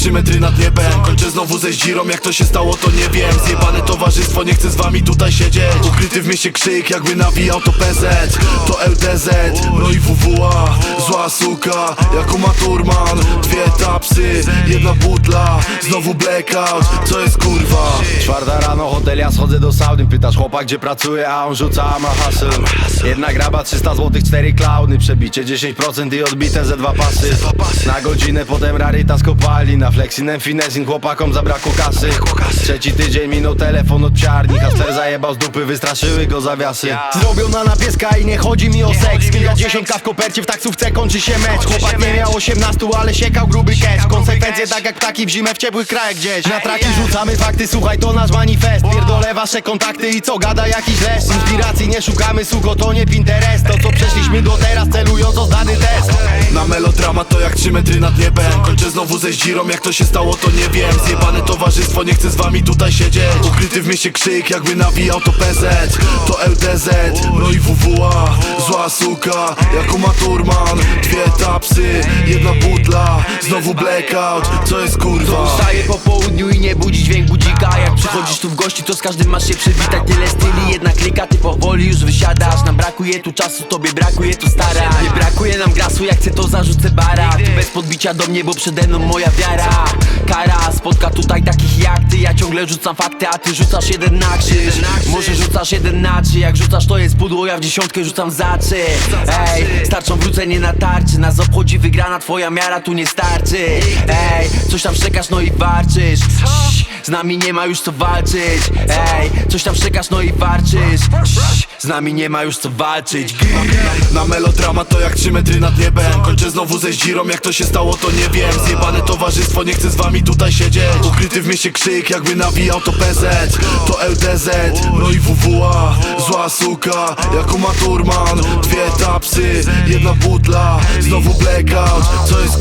trzy metry nad niebem. Kończę znowu ze zdzirą, jak to się stało to nie wiem. Zjebane towarzystwo, nie chcę z wami tutaj siedzieć. Ukryty w mieście krzyk, jakby nawijał to PZ To LDZ, no i WWA Zła suka, jako maturman. Dwie tapsy, jedna butla. Znowu blackout, co jest kurwa? Czwarta rano, hotel, ja schodzę do sauny. Pytasz chłopak, gdzie pracuje, a on rzuca, ma hustle. Jedna graba, 300 złotych, cztery klauny. Przebicie 10% i odbite ze dwa pasy. Na godzinę, potem rarita z kopalni Na flexinem finesin, chłopakom zabrakło kasy. Trzeci tydzień minął telefon od psiarni Hustler zajebał z dupy, wystraszyły go zawiasy. Zrobiona na pieska i nie chodzi mi o seks. Kilkadziesiątka w kopercie, w taksówce kończy się mecz. Chłopak nie miał 18, ale siekał gruby cash Konsekwencje tak jak ptaki w zimę w ciepłych krajach gdzieś. Na traki rzucamy fakty, słuchaj to nasz manifest. Pierdolę wasze kontakty i co gada jakiś lesz Inspiracji nie szukamy, suko to nie Pinterest. To co przeszliśmy do teraz celując o zdany trzy metry nad niebem. Kończę znowu ze zdzirą, jak to się stało to nie wiem. Zjebane towarzystwo, nie chcę z wami tutaj siedzieć. Ukryty w mieście krzyk, jakby nawijał to PZ To LDZ, no i WWA Zła suka, jako maturman Dwie tapsy, jedna butla Znowu blackout, co jest kurwa? Wstaję po południu gości to z każdym masz się przywitać Tyle styli, jedna klika, ty powoli już wysiadasz. Nam brakuje tu czasu, tobie brakuje tu stara Nie brakuje nam grasu, jak chcę to zarzucę bara bez podbicia do mnie, bo przede mną moja wiara. Kara spotka tutaj takich jak ty. Ja ciągle rzucam fakty, a ty rzucasz jeden na krzyż Może rzucasz jeden na trzy. Jak rzucasz to jest pudło, ja w dziesiątkę rzucam za trzy. Ej, starczą wrócenie na tarczy. Nas obchodzi wygrana, twoja miara tu nie starczy. Ej, coś tam szczekasz, no i warczysz nami nie ma już co walczyć Ej, coś tam szczekasz, no i warczysz. Z nami nie ma już co walczyć. Na melodrama to jak trzy metry nad niebem. Kończę znowu ze zdzirą, jak to się stało to nie wiem. Zjebane towarzystwo, nie chcę z wami tutaj siedzieć. Ukryty w mieście krzyk, jakby nawijał to PZ To LDZ, no i WWA Zła suka, jako maturman. Dwie tapsy, jedna butla. Znowu blackout, co jest?